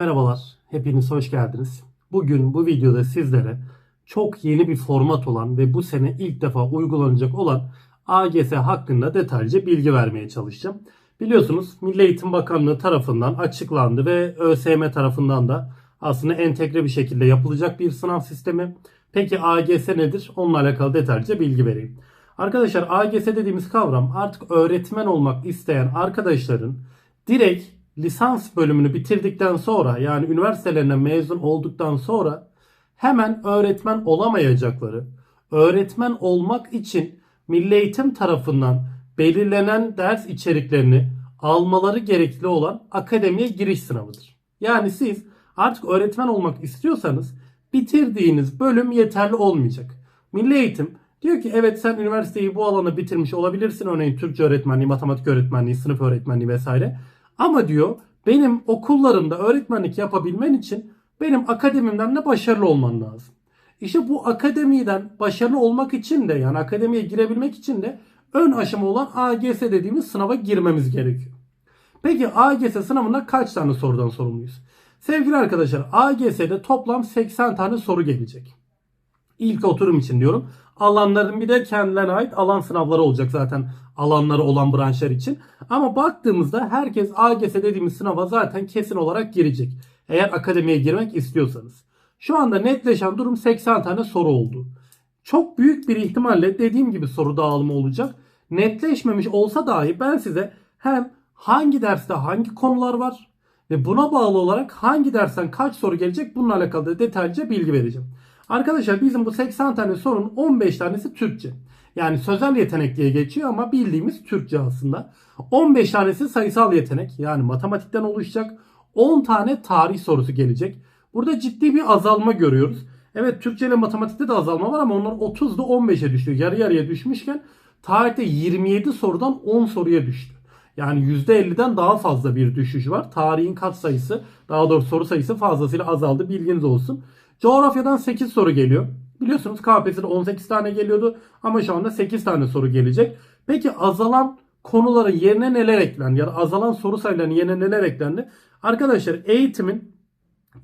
Merhabalar, hepiniz hoş geldiniz. Bugün bu videoda sizlere çok yeni bir format olan ve bu sene ilk defa uygulanacak olan AGS hakkında detaylıca bilgi vermeye çalışacağım. Biliyorsunuz Milli Eğitim Bakanlığı tarafından açıklandı ve ÖSYM tarafından da aslında entegre bir şekilde yapılacak bir sınav sistemi. Peki AGS nedir? Onunla alakalı detaylıca bilgi vereyim. Arkadaşlar AGS dediğimiz kavram artık öğretmen olmak isteyen arkadaşların direkt lisans bölümünü bitirdikten sonra yani üniversitelerinden mezun olduktan sonra hemen öğretmen olamayacakları, öğretmen olmak için Milli Eğitim tarafından belirlenen ders içeriklerini almaları gerekli olan akademiye giriş sınavıdır. Yani siz artık öğretmen olmak istiyorsanız bitirdiğiniz bölüm yeterli olmayacak. Milli Eğitim diyor ki evet sen üniversiteyi bu alana bitirmiş olabilirsin. Örneğin Türkçe öğretmenliği, matematik öğretmenliği, sınıf öğretmenliği vesaire. Ama diyor benim okullarımda öğretmenlik yapabilmen için benim akademimden de başarılı olman lazım. İşte bu akademiden başarılı olmak için de yani akademiye girebilmek için de ön aşama olan AGS dediğimiz sınava girmemiz gerekiyor. Peki AGS sınavında kaç tane sorudan sorumluyuz? Sevgili arkadaşlar AGS'de toplam 80 tane soru gelecek. İlk oturum için diyorum. Alanların bir de kendilerine ait alan sınavları olacak zaten alanları olan branşlar için. Ama baktığımızda herkes AGS dediğimiz sınava zaten kesin olarak girecek. Eğer akademiye girmek istiyorsanız. Şu anda netleşen durum 80 tane soru oldu. Çok büyük bir ihtimalle dediğim gibi soru dağılımı olacak. Netleşmemiş olsa dahi ben size hem hangi derste hangi konular var ve buna bağlı olarak hangi dersten kaç soru gelecek bununla alakalı detaylıca bilgi vereceğim. Arkadaşlar bizim bu 80 tane sorunun 15 tanesi Türkçe. Yani sözel yetenek diye geçiyor ama bildiğimiz Türkçe aslında. 15 tanesi sayısal yetenek yani matematikten oluşacak. 10 tane tarih sorusu gelecek. Burada ciddi bir azalma görüyoruz. Evet Türkçe ile matematikte de azalma var ama onlar 30'da 15'e düşüyor. Yarı yarıya düşmüşken tarihte 27 sorudan 10 soruya düştü. Yani %50'den daha fazla bir düşüş var. Tarihin kat sayısı daha doğrusu soru sayısı fazlasıyla azaldı bilginiz olsun. Coğrafyadan 8 soru geliyor. Biliyorsunuz KPSS'de 18 tane geliyordu ama şu anda 8 tane soru gelecek. Peki azalan konuların yerine neler eklendi? Ya da azalan soru sayılarının yerine neler eklendi? Arkadaşlar eğitimin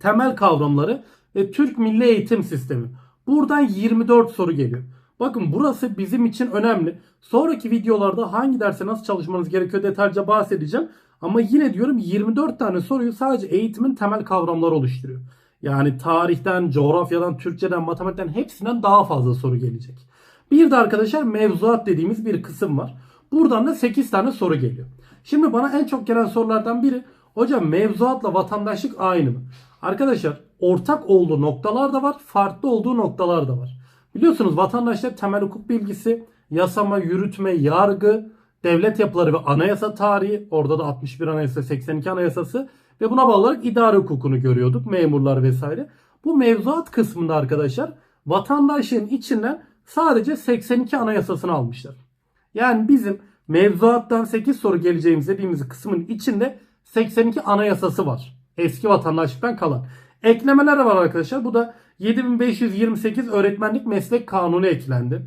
temel kavramları ve Türk Milli Eğitim Sistemi. Buradan 24 soru geliyor. Bakın burası bizim için önemli. Sonraki videolarda hangi derse nasıl çalışmanız gerekiyor detaylıca bahsedeceğim. Ama yine diyorum 24 tane soruyu sadece eğitimin temel kavramları oluşturuyor. Yani tarihten, coğrafyadan, Türkçeden, matematikten hepsinden daha fazla soru gelecek. Bir de arkadaşlar mevzuat dediğimiz bir kısım var. Buradan da 8 tane soru geliyor. Şimdi bana en çok gelen sorulardan biri hocam mevzuatla vatandaşlık aynı mı? Arkadaşlar ortak olduğu noktalar da var, farklı olduğu noktalar da var. Biliyorsunuz vatandaşlar temel hukuk bilgisi, yasama, yürütme, yargı, devlet yapıları ve anayasa tarihi, orada da 61 anayasa, 82 anayasası ve buna bağlı olarak idare hukukunu görüyorduk. Memurlar vesaire. Bu mevzuat kısmında arkadaşlar vatandaşın içinden sadece 82 anayasasını almışlar. Yani bizim mevzuattan 8 soru geleceğimiz dediğimiz kısmın içinde 82 anayasası var. Eski vatandaşlıktan kalan. Eklemeler var arkadaşlar. Bu da 7528 öğretmenlik meslek kanunu eklendi.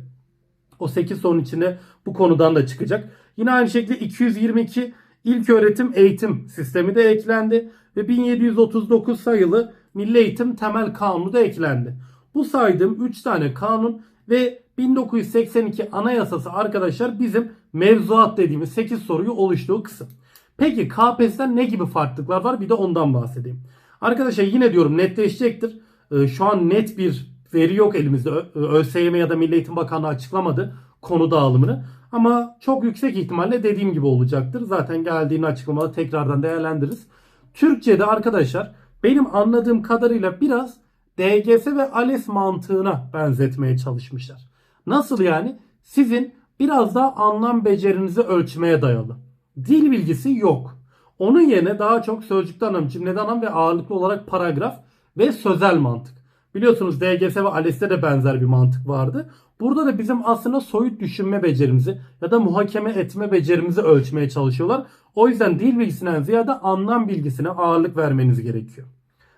O 8 sorunun içinde bu konudan da çıkacak. Yine aynı şekilde 222 İlk öğretim eğitim sistemi de eklendi ve 1739 sayılı Milli Eğitim Temel Kanunu da eklendi. Bu saydığım 3 tane kanun ve 1982 Anayasası arkadaşlar bizim mevzuat dediğimiz 8 soruyu oluştuğu kısım. Peki KPSS'den ne gibi farklılıklar var bir de ondan bahsedeyim. Arkadaşlar yine diyorum netleşecektir. Ee, şu an net bir veri yok elimizde. ÖSYM ya da Milli Eğitim Bakanlığı açıklamadı konu dağılımını. Ama çok yüksek ihtimalle dediğim gibi olacaktır. Zaten geldiğini açıklamada tekrardan değerlendiririz. Türkçe'de arkadaşlar benim anladığım kadarıyla biraz DGS ve ALES mantığına benzetmeye çalışmışlar. Nasıl yani? Sizin biraz daha anlam becerinizi ölçmeye dayalı. Dil bilgisi yok. Onun yerine daha çok sözcükten anlam, cümleden anlam ve ağırlıklı olarak paragraf ve sözel mantık. Biliyorsunuz DGS ve ALES'te de benzer bir mantık vardı. Burada da bizim aslında soyut düşünme becerimizi ya da muhakeme etme becerimizi ölçmeye çalışıyorlar. O yüzden dil bilgisinden ziyade anlam bilgisine ağırlık vermeniz gerekiyor.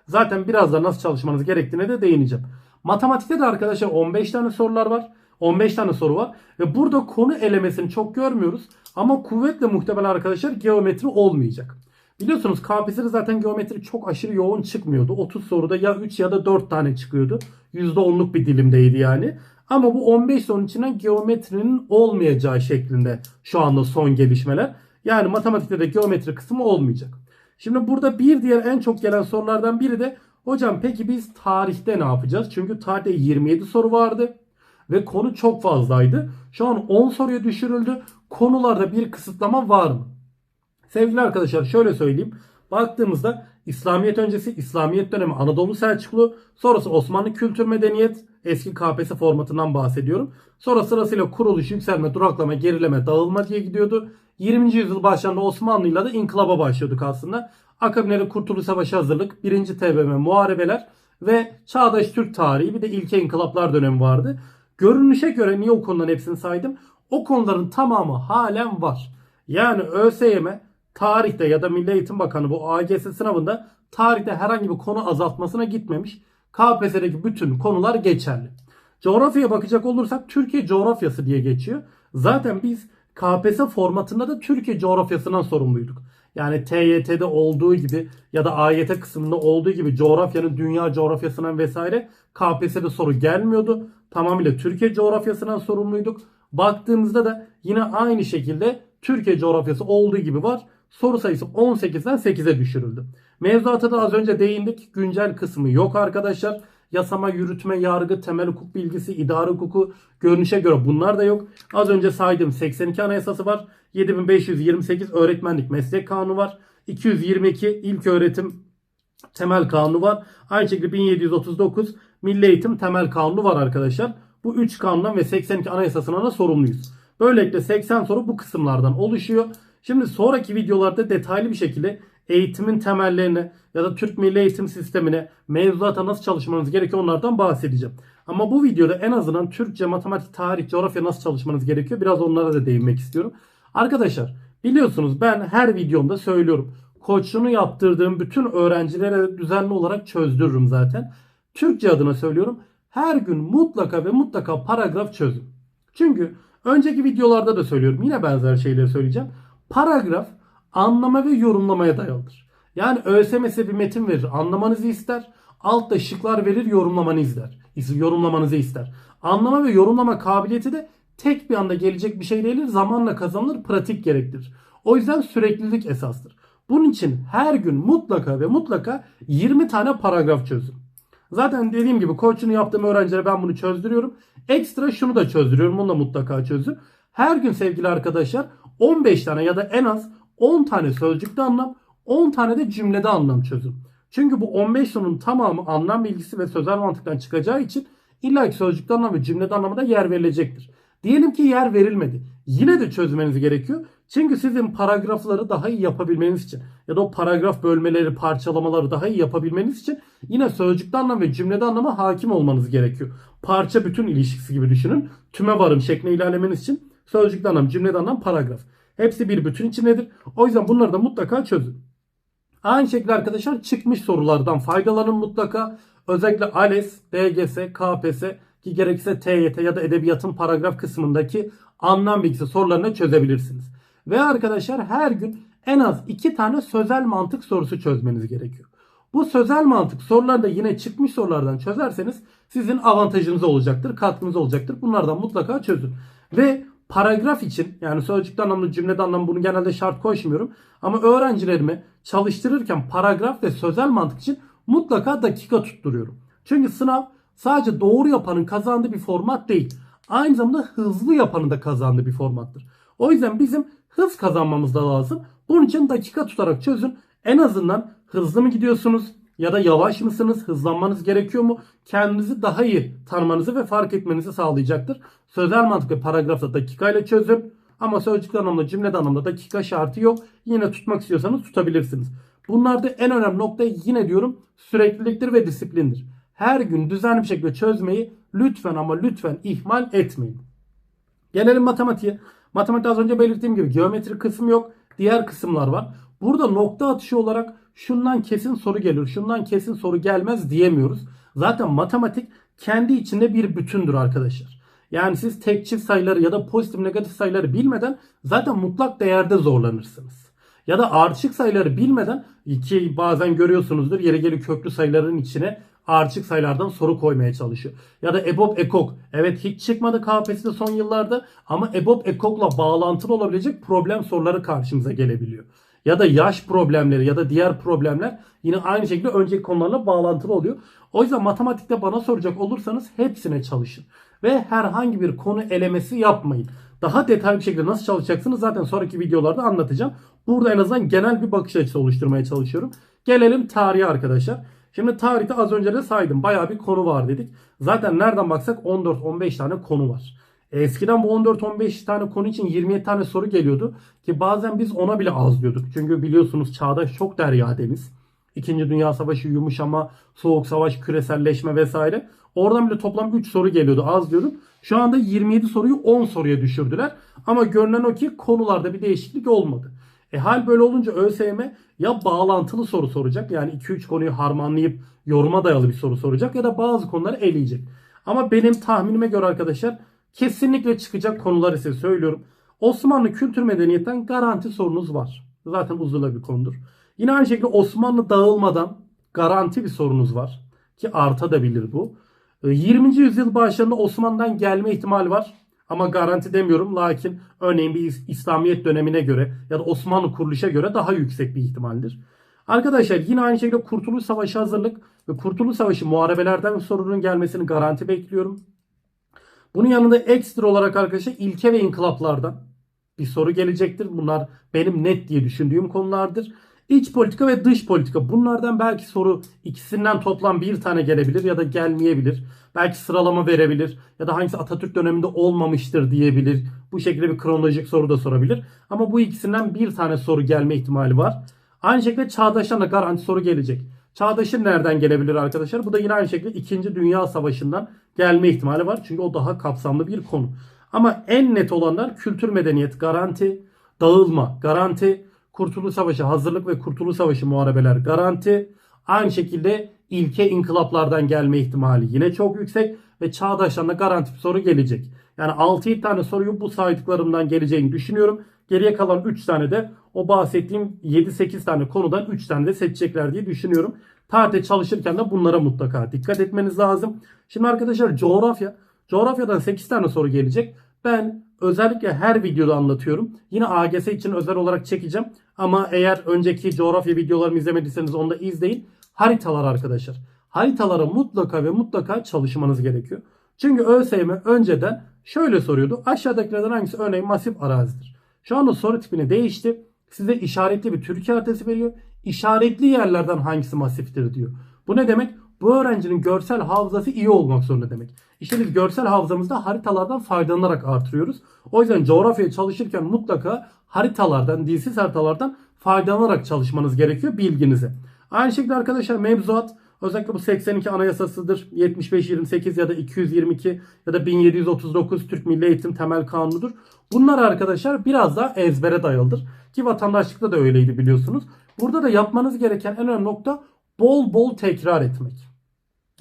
Zaten biraz da nasıl çalışmanız gerektiğine de değineceğim. Matematikte de arkadaşlar 15 tane sorular var. 15 tane soru var. Ve burada konu elemesini çok görmüyoruz. Ama kuvvetle muhtemel arkadaşlar geometri olmayacak. Biliyorsunuz KPSS'de zaten geometri çok aşırı yoğun çıkmıyordu. 30 soruda ya 3 ya da 4 tane çıkıyordu. %10'luk bir dilimdeydi yani. Ama bu 15 sorunun içinden geometrinin olmayacağı şeklinde şu anda son gelişmeler. Yani matematikte de geometri kısmı olmayacak. Şimdi burada bir diğer en çok gelen sorulardan biri de hocam peki biz tarihte ne yapacağız? Çünkü tarihte 27 soru vardı ve konu çok fazlaydı. Şu an 10 soruya düşürüldü. Konularda bir kısıtlama var mı? Sevgili arkadaşlar şöyle söyleyeyim. Baktığımızda İslamiyet öncesi İslamiyet dönemi Anadolu Selçuklu, sonrası Osmanlı kültür medeniyet, eski KPSS formatından bahsediyorum. Sonra sırasıyla kuruluş, yükselme, duraklama, gerileme, dağılma diye gidiyordu. 20. yüzyıl başlarında Osmanlı'yla da inkılaba başlıyorduk aslında. Akabinde Kurtuluş Savaşı hazırlık, 1. TBMM muharebeler ve Çağdaş Türk tarihi bir de ilke inkılaplar dönemi vardı. Görünüşe göre niye o konuların hepsini saydım? O konuların tamamı halen var. Yani ÖSYM tarihte ya da Milli Eğitim Bakanı bu AGS sınavında tarihte herhangi bir konu azaltmasına gitmemiş. KPSS'deki bütün konular geçerli. Coğrafyaya bakacak olursak Türkiye coğrafyası diye geçiyor. Zaten biz KPSS formatında da Türkiye coğrafyasından sorumluyduk. Yani TYT'de olduğu gibi ya da AYT kısmında olduğu gibi coğrafyanın dünya coğrafyasından vesaire KPSS'de soru gelmiyordu. Tamamıyla Türkiye coğrafyasından sorumluyduk. Baktığımızda da yine aynı şekilde Türkiye coğrafyası olduğu gibi var. Soru sayısı 18'den 8'e düşürüldü. Mevzuata da az önce değindik. Güncel kısmı yok arkadaşlar. Yasama, yürütme, yargı, temel hukuk bilgisi, idare hukuku görünüşe göre bunlar da yok. Az önce saydığım 82 anayasası var. 7528 öğretmenlik meslek kanunu var. 222 ilk öğretim temel kanunu var. Aynı şekilde 1739 milli eğitim temel kanunu var arkadaşlar. Bu 3 kanundan ve 82 anayasasına da sorumluyuz. Böylelikle 80 soru bu kısımlardan oluşuyor. Şimdi sonraki videolarda detaylı bir şekilde eğitimin temellerine ya da Türk Milli Eğitim Sistemi'ne mevzuata nasıl çalışmanız gerekiyor onlardan bahsedeceğim. Ama bu videoda en azından Türkçe, matematik, tarih, coğrafya nasıl çalışmanız gerekiyor biraz onlara da değinmek istiyorum. Arkadaşlar biliyorsunuz ben her videomda söylüyorum. Koçluğunu yaptırdığım bütün öğrencilere düzenli olarak çözdürürüm zaten. Türkçe adına söylüyorum. Her gün mutlaka ve mutlaka paragraf çözün. Çünkü önceki videolarda da söylüyorum. Yine benzer şeyleri söyleyeceğim. Paragraf anlama ve yorumlamaya dayalıdır. Yani ÖSYM size bir metin verir. Anlamanızı ister. Altta şıklar verir yorumlamanı ister. Yorumlamanızı ister. Anlama ve yorumlama kabiliyeti de tek bir anda gelecek bir şey değildir. Zamanla kazanılır, pratik gerektirir. O yüzden süreklilik esastır. Bunun için her gün mutlaka ve mutlaka 20 tane paragraf çözün. Zaten dediğim gibi koçunu yaptığım öğrencilere ben bunu çözdürüyorum. Ekstra şunu da çözdürüyorum. Bunu da mutlaka çözün. Her gün sevgili arkadaşlar 15 tane ya da en az 10 tane sözcükte anlam, 10 tane de cümlede anlam çözün. Çünkü bu 15 sorunun tamamı anlam bilgisi ve sözel mantıktan çıkacağı için illa ki sözcükte anlam ve cümlede anlamı da yer verilecektir. Diyelim ki yer verilmedi. Yine de çözmeniz gerekiyor. Çünkü sizin paragrafları daha iyi yapabilmeniz için ya da o paragraf bölmeleri, parçalamaları daha iyi yapabilmeniz için yine sözcükte anlam ve cümlede anlama hakim olmanız gerekiyor. Parça bütün ilişkisi gibi düşünün. Tüme varım şeklinde ilerlemeniz için sözcükte anlam, cümlede anlam, paragraf. Hepsi bir bütün içindedir. O yüzden bunları da mutlaka çözün. Aynı şekilde arkadaşlar çıkmış sorulardan faydalanın mutlaka. Özellikle ALES, DGS, KPSS ki gerekirse TYT ya da edebiyatın paragraf kısmındaki anlam bilgisi sorularını çözebilirsiniz. Ve arkadaşlar her gün en az iki tane sözel mantık sorusu çözmeniz gerekiyor. Bu sözel mantık soruları da yine çıkmış sorulardan çözerseniz sizin avantajınız olacaktır, katkınız olacaktır. Bunlardan mutlaka çözün. Ve paragraf için yani sözcükte anlamlı cümlede anlamlı bunu genelde şart koşmuyorum. Ama öğrencilerimi çalıştırırken paragraf ve sözel mantık için mutlaka dakika tutturuyorum. Çünkü sınav sadece doğru yapanın kazandığı bir format değil. Aynı zamanda hızlı yapanın da kazandığı bir formattır. O yüzden bizim hız kazanmamız da lazım. Bunun için dakika tutarak çözün. En azından hızlı mı gidiyorsunuz ya da yavaş mısınız? Hızlanmanız gerekiyor mu? Kendinizi daha iyi tanımanızı ve fark etmenizi sağlayacaktır. Sözel mantık ve paragrafta dakikayla çözün. Ama sözcük anlamda cümle anlamda dakika şartı yok. Yine tutmak istiyorsanız tutabilirsiniz. Bunlarda en önemli nokta yine diyorum sürekliliktir ve disiplindir. Her gün düzenli bir şekilde çözmeyi lütfen ama lütfen ihmal etmeyin. Gelelim matematiğe. Matematik az önce belirttiğim gibi geometri kısım yok. Diğer kısımlar var. Burada nokta atışı olarak şundan kesin soru gelir, şundan kesin soru gelmez diyemiyoruz. Zaten matematik kendi içinde bir bütündür arkadaşlar. Yani siz tek çift sayıları ya da pozitif negatif sayıları bilmeden zaten mutlak değerde zorlanırsınız. Ya da ardışık sayıları bilmeden ki bazen görüyorsunuzdur yeri geliyor köklü sayıların içine ardışık sayılardan soru koymaya çalışıyor. Ya da EBOB EKOK. Evet hiç çıkmadı KPSS'de son yıllarda ama EBOB EKOK'la bağlantılı olabilecek problem soruları karşımıza gelebiliyor. Ya da yaş problemleri ya da diğer problemler yine aynı şekilde önceki konularla bağlantılı oluyor. O yüzden matematikte bana soracak olursanız hepsine çalışın. Ve herhangi bir konu elemesi yapmayın. Daha detaylı bir şekilde nasıl çalışacaksınız zaten sonraki videolarda anlatacağım. Burada en azından genel bir bakış açısı oluşturmaya çalışıyorum. Gelelim tarihe arkadaşlar. Şimdi tarihte az önce de saydım. Bayağı bir konu var dedik. Zaten nereden baksak 14-15 tane konu var. Eskiden bu 14-15 tane konu için 27 tane soru geliyordu. Ki bazen biz ona bile az diyorduk. Çünkü biliyorsunuz çağdaş çok derya deniz. İkinci Dünya Savaşı, yumuşama, soğuk savaş, küreselleşme vesaire. Oradan bile toplam 3 soru geliyordu az diyordum. Şu anda 27 soruyu 10 soruya düşürdüler. Ama görünen o ki konularda bir değişiklik olmadı. E hal böyle olunca ÖSYM ya bağlantılı soru soracak. Yani 2-3 konuyu harmanlayıp yoruma dayalı bir soru soracak ya da bazı konuları eleyecek. Ama benim tahminime göre arkadaşlar kesinlikle çıkacak konular ise söylüyorum. Osmanlı kültür medeniyetten garanti sorunuz var. Zaten uzun bir konudur. Yine aynı şekilde Osmanlı dağılmadan garanti bir sorunuz var. Ki artabilir bu. 20. E, yüzyıl başlarında Osmanlı'dan gelme ihtimali var. Ama garanti demiyorum. Lakin örneğin bir İslamiyet dönemine göre ya da Osmanlı kuruluşa göre daha yüksek bir ihtimaldir. Arkadaşlar yine aynı şekilde Kurtuluş Savaşı hazırlık ve Kurtuluş Savaşı muharebelerden sorunun gelmesini garanti bekliyorum. Bunun yanında ekstra olarak arkadaşlar ilke ve inkılaplardan bir soru gelecektir. Bunlar benim net diye düşündüğüm konulardır. İç politika ve dış politika. Bunlardan belki soru ikisinden toplam bir tane gelebilir ya da gelmeyebilir. Belki sıralama verebilir ya da hangisi Atatürk döneminde olmamıştır diyebilir. Bu şekilde bir kronolojik soru da sorabilir. Ama bu ikisinden bir tane soru gelme ihtimali var. Aynı şekilde çağdaştan da garanti soru gelecek. Çağdaşın nereden gelebilir arkadaşlar? Bu da yine aynı şekilde 2. Dünya Savaşı'ndan gelme ihtimali var. Çünkü o daha kapsamlı bir konu. Ama en net olanlar kültür medeniyet garanti, dağılma garanti, Kurtuluş Savaşı hazırlık ve Kurtuluş Savaşı muharebeler garanti. Aynı şekilde ilke inkılaplardan gelme ihtimali yine çok yüksek ve çağdaştan da garanti bir soru gelecek. Yani 6-7 tane soruyu bu saydıklarımdan geleceğini düşünüyorum. Geriye kalan 3 tane de o bahsettiğim 7-8 tane konudan 3 tane de seçecekler diye düşünüyorum. Tarihte çalışırken de bunlara mutlaka dikkat etmeniz lazım. Şimdi arkadaşlar coğrafya. Coğrafyadan 8 tane soru gelecek. Ben özellikle her videoda anlatıyorum. Yine AGS için özel olarak çekeceğim. Ama eğer önceki coğrafya videolarımı izlemediyseniz onu da izleyin. Haritalar arkadaşlar. Haritalara mutlaka ve mutlaka çalışmanız gerekiyor. Çünkü ÖSYM önceden şöyle soruyordu. Aşağıdakilerden hangisi örneğin masif arazidir? Şu anda soru tipini değişti. Size işaretli bir Türkiye haritası veriyor. İşaretli yerlerden hangisi masiftir diyor. Bu ne demek? Bu öğrencinin görsel hafızası iyi olmak zorunda demek. İşte biz görsel hafızamızda haritalardan faydalanarak artırıyoruz. O yüzden coğrafya çalışırken mutlaka haritalardan, dilsiz haritalardan faydalanarak çalışmanız gerekiyor bilginize. Aynı şekilde arkadaşlar mevzuat özellikle bu 82 anayasasıdır. 75-28 ya da 222 ya da 1739 Türk Milli Eğitim Temel Kanunu'dur. Bunlar arkadaşlar biraz daha ezbere dayalıdır. Ki vatandaşlıkta da öyleydi biliyorsunuz. Burada da yapmanız gereken en önemli nokta bol bol tekrar etmek.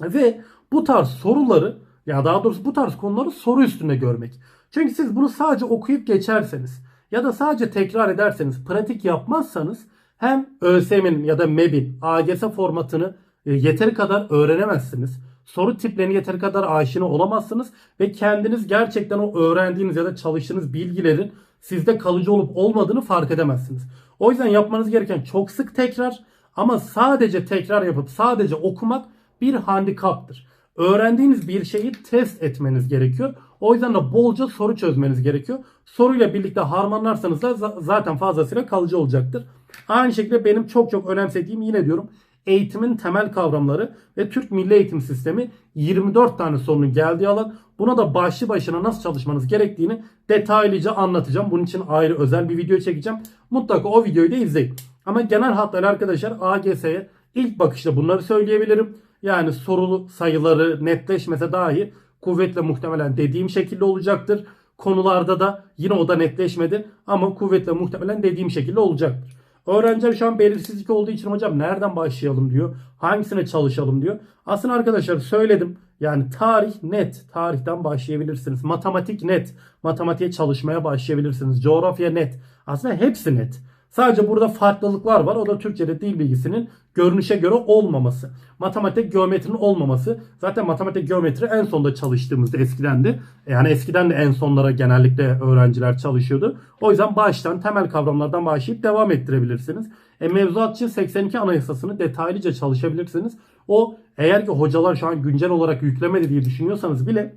Ve bu tarz soruları ya daha doğrusu bu tarz konuları soru üstünde görmek. Çünkü siz bunu sadece okuyup geçerseniz ya da sadece tekrar ederseniz, pratik yapmazsanız hem ÖSYM'in ya da MEB'in AGS formatını yeteri kadar öğrenemezsiniz. Soru tiplerini yeteri kadar aşina olamazsınız ve kendiniz gerçekten o öğrendiğiniz ya da çalıştığınız bilgilerin sizde kalıcı olup olmadığını fark edemezsiniz. O yüzden yapmanız gereken çok sık tekrar ama sadece tekrar yapıp sadece okumak bir handikaptır. Öğrendiğiniz bir şeyi test etmeniz gerekiyor. O yüzden de bolca soru çözmeniz gerekiyor. Soruyla birlikte harmanlarsanız da zaten fazlasıyla kalıcı olacaktır. Aynı şekilde benim çok çok önemsediğim yine diyorum eğitimin temel kavramları ve Türk Milli Eğitim Sistemi 24 tane sorunun geldiği alan. Buna da başlı başına nasıl çalışmanız gerektiğini detaylıca anlatacağım. Bunun için ayrı özel bir video çekeceğim. Mutlaka o videoyu da izleyin. Ama genel hatlarıyla arkadaşlar AGS'ye ilk bakışta bunları söyleyebilirim. Yani sorulu sayıları netleşmese dahi kuvvetle muhtemelen dediğim şekilde olacaktır. Konularda da yine o da netleşmedi ama kuvvetle muhtemelen dediğim şekilde olacaktır. Öğrenciler şu an belirsizlik olduğu için hocam nereden başlayalım diyor. Hangisine çalışalım diyor. Aslında arkadaşlar söyledim. Yani tarih net. Tarihten başlayabilirsiniz. Matematik net. Matematiğe çalışmaya başlayabilirsiniz. Coğrafya net. Aslında hepsi net. Sadece burada farklılıklar var. O da Türkçe'de dil bilgisinin görünüşe göre olmaması. Matematik geometrinin olmaması. Zaten matematik geometri en sonda çalıştığımızda eskidendi. Yani eskiden de en sonlara genellikle öğrenciler çalışıyordu. O yüzden baştan temel kavramlardan başlayıp devam ettirebilirsiniz. E, mevzuat için 82 anayasasını detaylıca çalışabilirsiniz. O eğer ki hocalar şu an güncel olarak yüklemedi diye düşünüyorsanız bile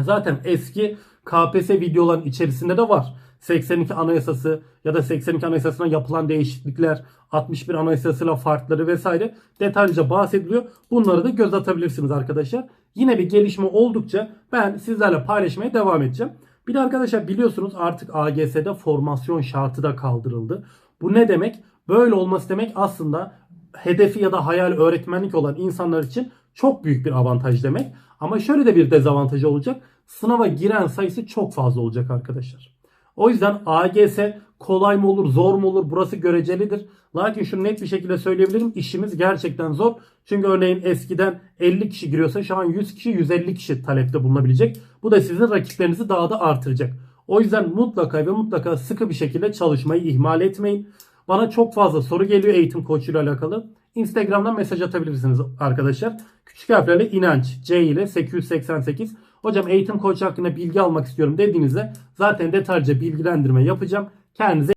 zaten eski KPSS videoların içerisinde de var. 82 anayasası ya da 82 anayasasına yapılan değişiklikler, 61 anayasasıyla farkları vesaire detaylıca bahsediliyor. Bunları da göz atabilirsiniz arkadaşlar. Yine bir gelişme oldukça ben sizlerle paylaşmaya devam edeceğim. Bir de arkadaşlar biliyorsunuz artık AGS'de formasyon şartı da kaldırıldı. Bu ne demek? Böyle olması demek aslında hedefi ya da hayal öğretmenlik olan insanlar için çok büyük bir avantaj demek. Ama şöyle de bir dezavantajı olacak. Sınava giren sayısı çok fazla olacak arkadaşlar. O yüzden AGS kolay mı olur, zor mu olur burası görecelidir. Lakin şunu net bir şekilde söyleyebilirim. İşimiz gerçekten zor. Çünkü örneğin eskiden 50 kişi giriyorsa şu an 100 kişi 150 kişi talepte bulunabilecek. Bu da sizin rakiplerinizi daha da artıracak. O yüzden mutlaka ve mutlaka sıkı bir şekilde çalışmayı ihmal etmeyin. Bana çok fazla soru geliyor eğitim koçuyla alakalı. Instagram'dan mesaj atabilirsiniz arkadaşlar. Küçük harflerle inanç C ile 888. Hocam eğitim koçu hakkında bilgi almak istiyorum dediğinizde zaten detaylıca bilgilendirme yapacağım. Kendinize